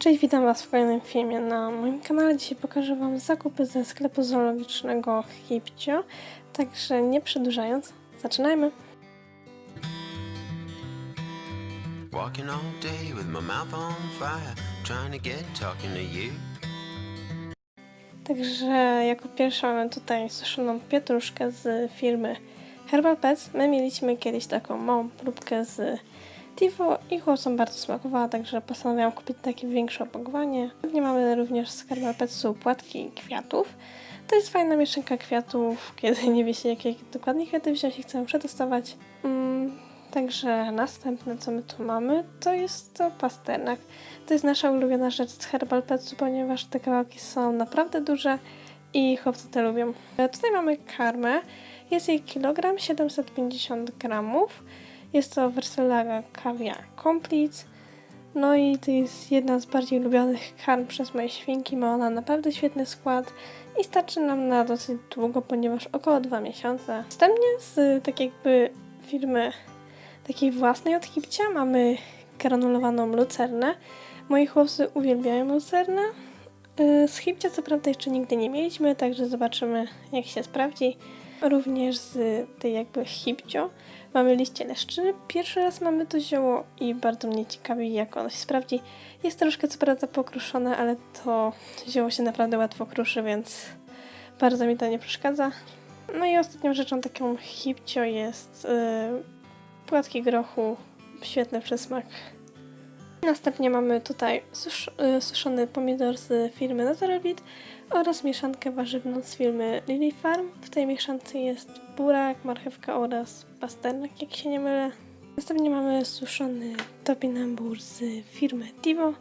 Cześć, witam Was w kolejnym filmie na moim kanale. Dzisiaj pokażę Wam zakupy ze sklepu zoologicznego Hipcio. Także nie przedłużając, zaczynajmy. Walking all day with my mouth on fire, trying to get talking to you. Także jako pierwszą mamy tutaj suszoną pietruszkę z firmy Herbal Pets. My mieliśmy kiedyś taką małą próbkę z Tivo i chłopcom bardzo smakowała, także postanowiłam kupić takie większe opakowanie. Nie mamy również z Herbal Petsu płatki kwiatów. To jest fajna mieszanka kwiatów, kiedy nie wie się jakie dokładnie kwiaty wziąć i chcemy przetestować. Mm, także następne co my tu mamy to jest to pasternak. To jest nasza ulubiona rzecz z Herbal Petsu, ponieważ te kawałki są naprawdę duże i chłopcy te lubią. E, Tutaj mamy karmę. Jest jej kilogram 750 gramów. Jest to Verselaga Caviar Complete. No i to jest jedna z bardziej ulubionych karm przez moje świnki. Ma ona naprawdę świetny skład i starczy nam na dosyć długo, ponieważ około 2 miesiące. Następnie z tak jakby firmy takiej własnej od Hipcia mamy granulowaną lucernę. Moi chłopcy uwielbiają lucernę. Y, Z Hipcia co prawda jeszcze nigdy nie mieliśmy, także zobaczymy jak się sprawdzi. Również z tej jakby Hipcio mamy liście leszczyny. Pierwszy raz mamy to zioło i bardzo mnie ciekawi jak ono się sprawdzi. Jest troszkę co prawda pokruszone, ale to zioło się naprawdę łatwo kruszy, więc bardzo mi to nie przeszkadza. No i ostatnią rzeczą taką Hipcio jest y, płatki grochu, świetny przysmak. Następnie mamy tutaj susz, y, suszony pomidor z firmy Naturalbit oraz mieszankę warzywną z firmy Lily Farm. W tej mieszance jest burak, marchewka oraz pasternak, jak się nie mylę. Następnie mamy suszony topinambur z firmy Tivo.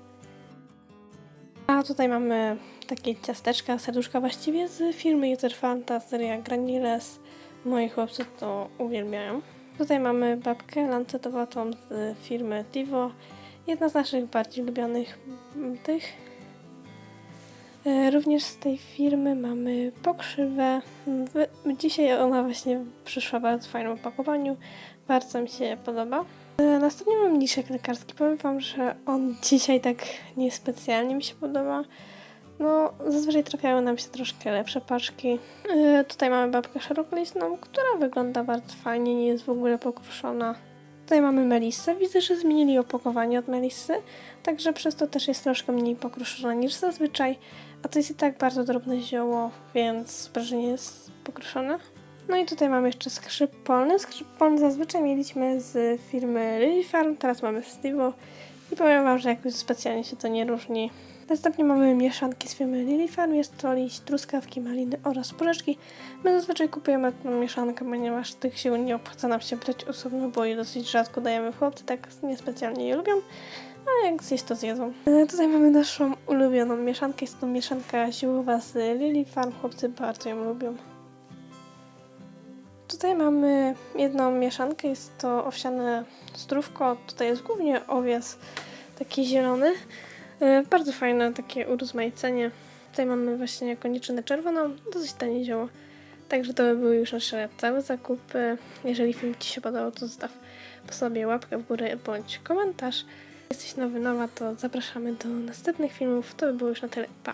A tutaj mamy takie ciasteczka, serduszka właściwie z firmy User Fanta, seria Granules. Moi chłopcy to uwielbiają. Tutaj mamy babkę lancetowatą z firmy Tivo. Jedna z naszych bardziej lubionych mm, tych. E, Również z tej firmy mamy pokrzywę. Dzisiaj ona właśnie przyszła w bardzo fajnym opakowaniu. Bardzo mi się podoba. E, Następnie mam mniszek lekarski. Powiem Wam, że on dzisiaj tak niespecjalnie mi się podoba. No, zazwyczaj trafiały nam się troszkę lepsze paczki. E, Tutaj mamy babkę szerokolistną, która wygląda bardzo fajnie, nie jest w ogóle pokruszona. Tutaj mamy melissę. Widzę, że zmienili opakowanie od melissy, także przez to też jest troszkę mniej pokruszona niż zazwyczaj. A to jest i tak bardzo drobne zioło, więc że nie jest pokruszone. No i tutaj mamy jeszcze skrzyp polny. Skrzyp polny zazwyczaj mieliśmy z firmy Lily Farm, teraz mamy z Tivo i powiem Wam, że jakoś specjalnie się to nie różni. Następnie mamy mieszanki z firmy Lily Farm, jest to liść truskawki, maliny oraz porzeczki. My zazwyczaj kupujemy tą mieszankę, ponieważ tych sił nie opłaca nam się brać osobno, bo je dosyć rzadko dajemy chłopcy, tak niespecjalnie je lubią. Ale jak zjeść, to zjedzą. E, Tutaj mamy naszą ulubioną mieszankę. Jest to mieszanka ziołowa z Lily Farm. Chłopcy bardzo ją lubią. Tutaj mamy jedną mieszankę. Jest to owsiane zdrówko. Tutaj jest głównie owies taki zielony. E, Bardzo fajne takie urozmaicenie. Tutaj mamy właśnie koniczynę czerwoną. Dosyć tanie zioło. Także to by były już nasze całe zakupy. Jeżeli film Ci się podobał, to zostaw po sobie łapkę w górę bądź komentarz. Jesteś nowy, nowa, to zapraszamy do następnych filmów. To by było już na tyle. Pa!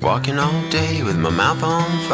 Walking all day with my mouth on fire.